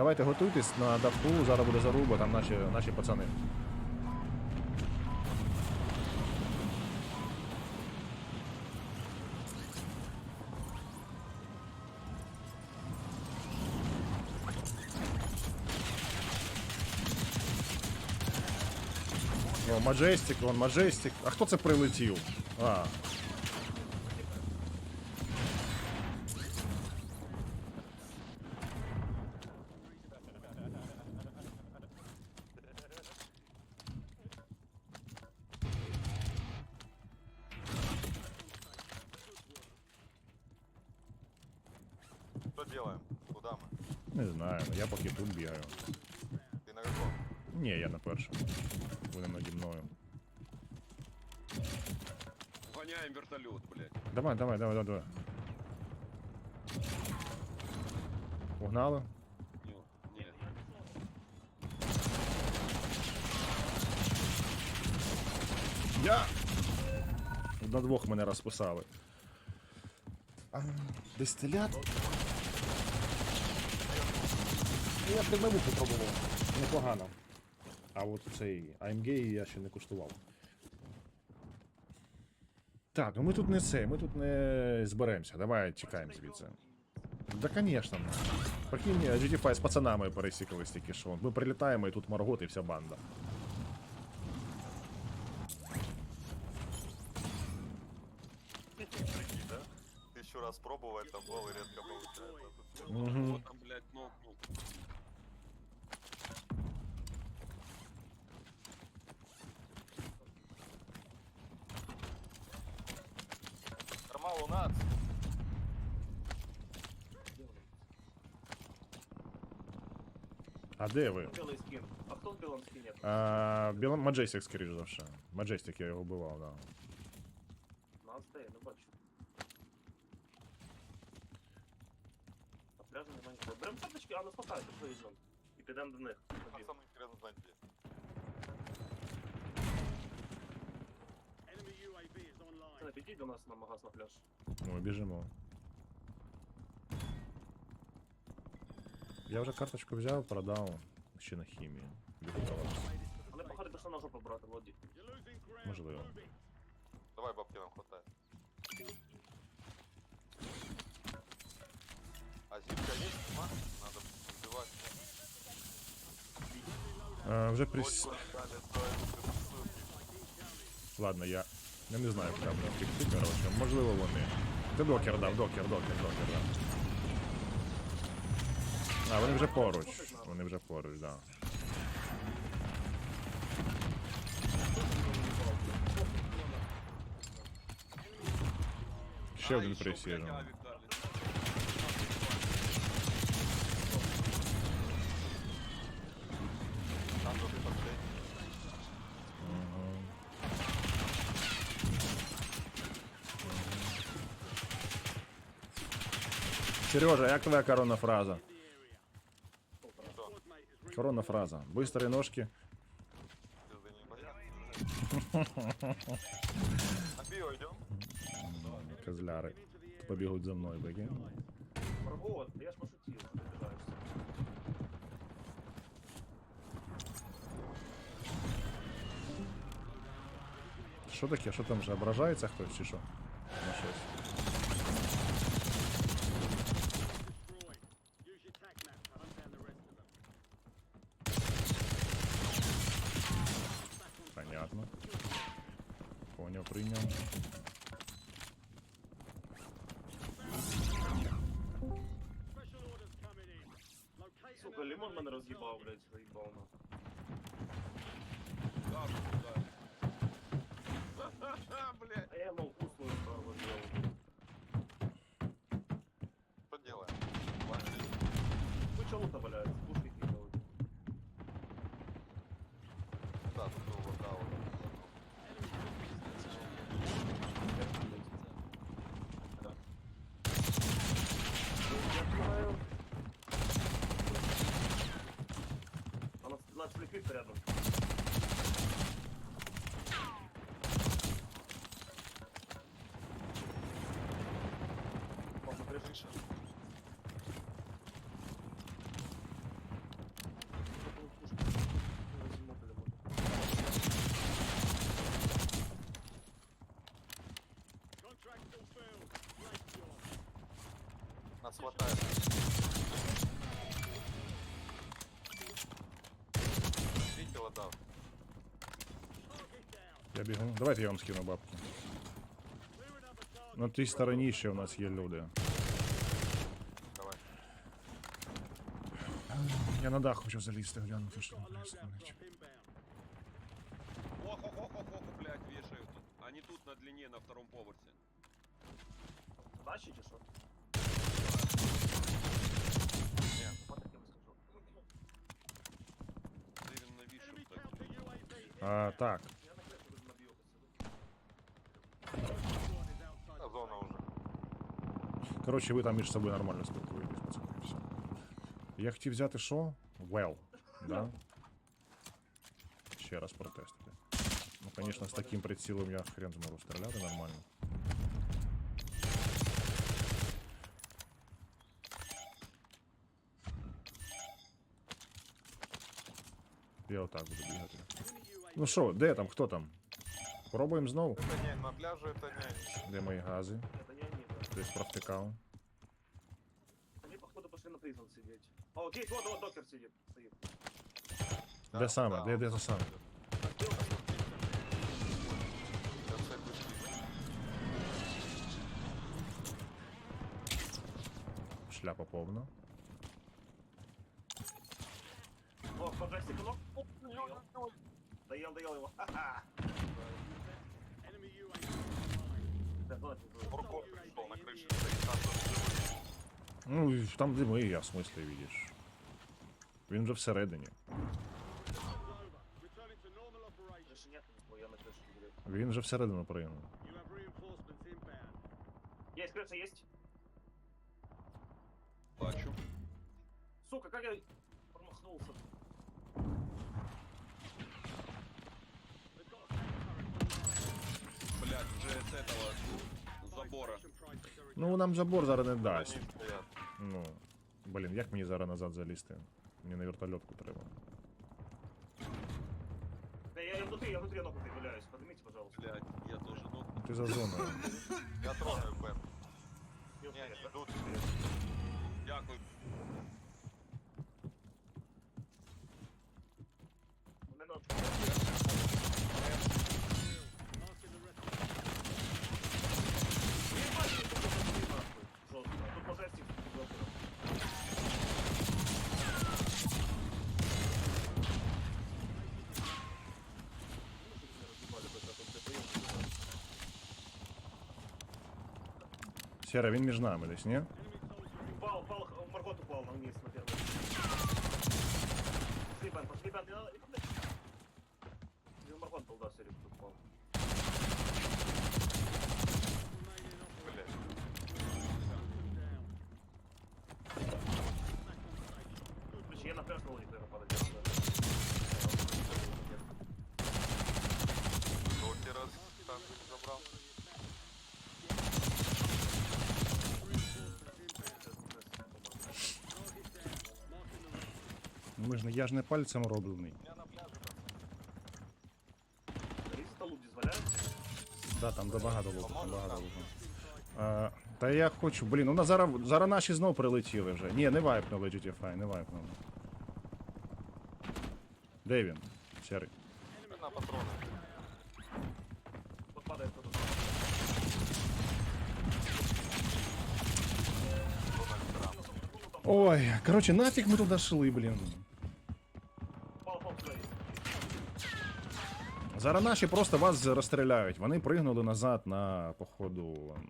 Давайте готуйтесь на даху, зараз буде заруба, там наші, наші пацани. О, Маджестик, вон Маджестик. А хто це прилетів? А. Что делаем? Куда мы? Не знаю, я поки тут бігаю. Ты на каком? Ні, я на першому. Вони наді мною. Гоняем вертолет, блядь. Давай, давай, давай, давай, давай. Погнали. Не, нет. Я! На двох мене розписали. А, дистилят? Ну, я прямому пробував. Непогано. А от цей AMG я ще не куштував. Так, ну ми тут не це, ми тут не зберемося. Давай чекаємо звідси. Да, конечно. Прикинь, GDFI з пацанами пересікались тільки що. Ми прилітаємо і тут Маргот і вся банда. Тысячу раз пробовать, там гол и редко получается. А тут всё. Вот там, блядь, ну, ну. Нормал у нас. А де ви? Белый скин. А кто в белом скине? А, Біл... Маджестик, скоріш за все. Маджестик я його вбивав, да. Нас стає, не бачу. На пляжі немає нікого. Беремо карточки, а нас хватає, то виїжджемо. І підемо до них. А самое интересное знать где. Це підіть до нас на магаз на пляж. Ну, ми біжимо. Я вже карточку взяв, продав. Ще на хімію. Біжу до вас. Але походу пішла ножа побрати, Володі. Можливо. Давай бабки нам хватает. А есть? Нема? Надо убивать. А, вже прис... Ладно, я. Я не знаю, куди мене втекти, коротше. Можливо, вони. Ти докер дав, докер, докер, докер, дав. А, вони вже поруч. Вони вже поруч, да. Ще один еще, Сережа, як твоя коронна фраза? Что? Коронна фраза. Быстрые ножки. Звезды не боятся? На био идем? Козляри. Побігуть за мною, прикинь. Марго, я ж пошутив, що ти обіжаєшся. Що таке? Що там вже ображається хтось чи що? лимон мене роз'їбав, блядь, заїбав на. Да, да. Ха-ха, блядь. А я мав вкусную справу зробив. Что делаем? Ладно. Куча лута валяється, рядом. Можно прижище. Нас хватает. Я бігу. Давайте я вам скину бабки. На тій стороні ще у нас є люди. Давай. Я на дах хочу залізти, глянути, що там происходить. Ох-ох-ох-ох, блядь, вешают тут. Они тут на длине, на втором поверсе. Наші чи що? Ні. Вот так я вам скажу. Дэвин нависшим так. А, так. Коротше, ви там між собою нормально спілкуєтесь, пацани. Все. Я хотів взяти що? Well. Да? Ще раз протестити. Ну, звісно, з таким прицілом я хрен зможу стріляти нормально. Я отак буду бігати. Ну що, де там, хто там? Пробуємо знову. Это не, на пляже это не. Де мої гази? Десь провтикав. Они, походу, пошли на призм сидеть. О, окей, вот, вот, докер сидит. Стоит. Де саме? Де, де це саме? Я все пустив. Шляпа повна. О, поджастик, ну. Оп, доел. Доел, его. Ха-ха. Да, ладно, ладно. Мурков пришел на крыше стоит. Саша. Ну, і там де ми, я в смислі видиш. Він вже всередині. Крыши нет, никого, я на крыше не Він вже всередину прийняв. Есть крыша, есть. Бачу. Сука, как я промахнулся. Блядь, уже с этого забора. Ну, нам забор зараз не дасть. Они стоят. Ну. Блін, як мені зараз назад залізти? Мені на вертольотку треба. Да, я, я внутри, я внутри ногу валяюсь. Поднимите, пожалуйста. Блядь, я тоже ну. Ти за зоною. Я трогаю Бен. Не Не, они успеешь, да? идут. Дякую. Сера, він між нами десь, ні? Ми ж не, я ж не пальцем роблений. Да, там багато луку, там багато луку. Та я хочу, блін, ну на зараз, зараз наші знов прилетіли вже. Ні, не вайпнули GTFI, не вайпнули. Де він? Серий. На патроны. Вот падает кто-то. Ой, короче, нафиг ми туди шли, блін. Зараз наші просто вас розстріляють. Вони пригнули назад на походу ем,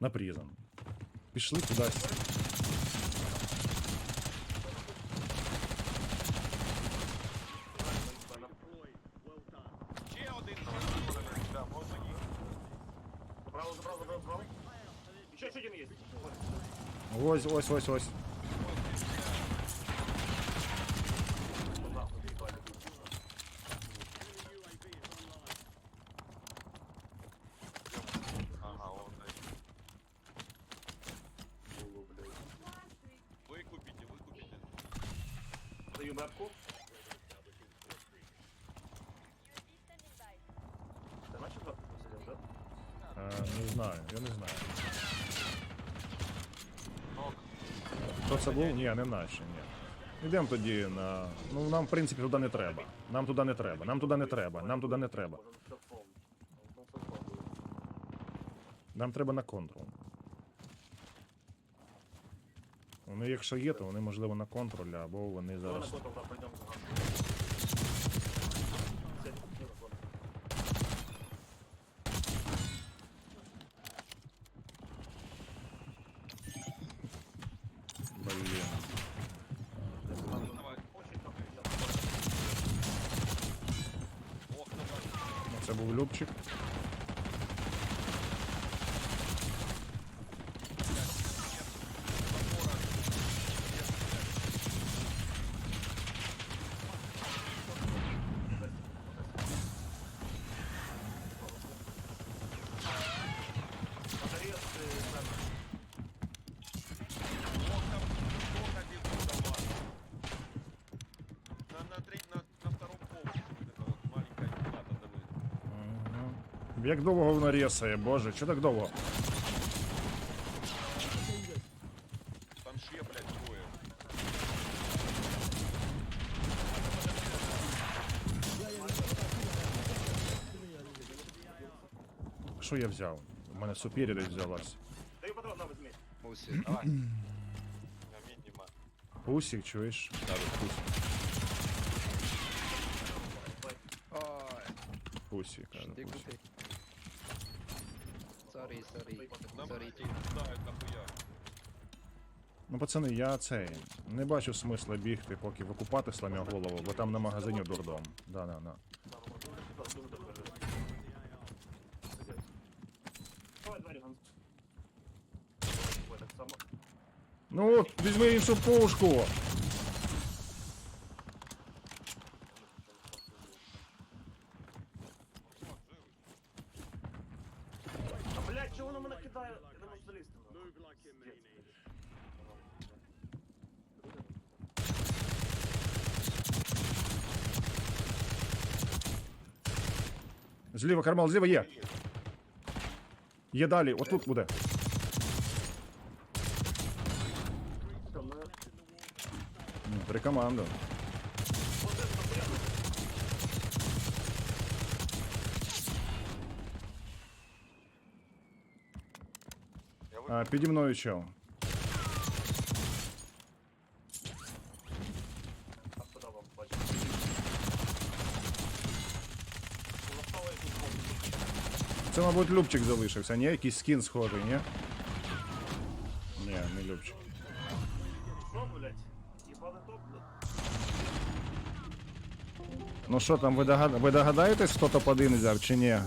на призм. Пішли кудись. Ще один. Да, можно не. Забрал, забрал, забрал, забрал. Еще, еще один есть. Ось, Вот, ось, ось, ось. Знаю, я не знаю. Хто це був? Ні, не наші, ні. Йдемо тоді на. Ну нам, в принципі, туди не треба. Нам туди не треба. Нам туди не треба. Нам туди не треба. Нам треба на контрол. Вони, якщо є, то вони, можливо, на контролі, або вони зараз. Був Любчик. Як довго воно рєсає, боже, що так довго? Там ще, блядь, двоє. Що я взяв? У мене супері десь взялась. Даю патрон, на, возьми. Мусі, давай. На мініма. Пусік, чуєш? Так, пусік. Ой, Пусік, каже, ти пусік. крутий. Сорі, сорі. Сорі. Ну, пацани, я цей. Не бачу смисла бігти, поки викупати сламя голову, бо там на магазині дурдом. Да, да, да. Ну. Ну, візьми іншу пушку! Зліва, кармал, зліва є. Є далі, отут буде. Там, ну, М, Три команди. вот это нахуя? Я А, піді мною чел. Це, мабуть, Любчик залишився, ні? Якийсь скін схожий, ні? Ні, не Любчик. Ну що там, ви, догад... ви догадаєтесь, хто топ-1 взяв чи ні?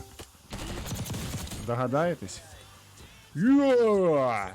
Догадаєтесь? Йо!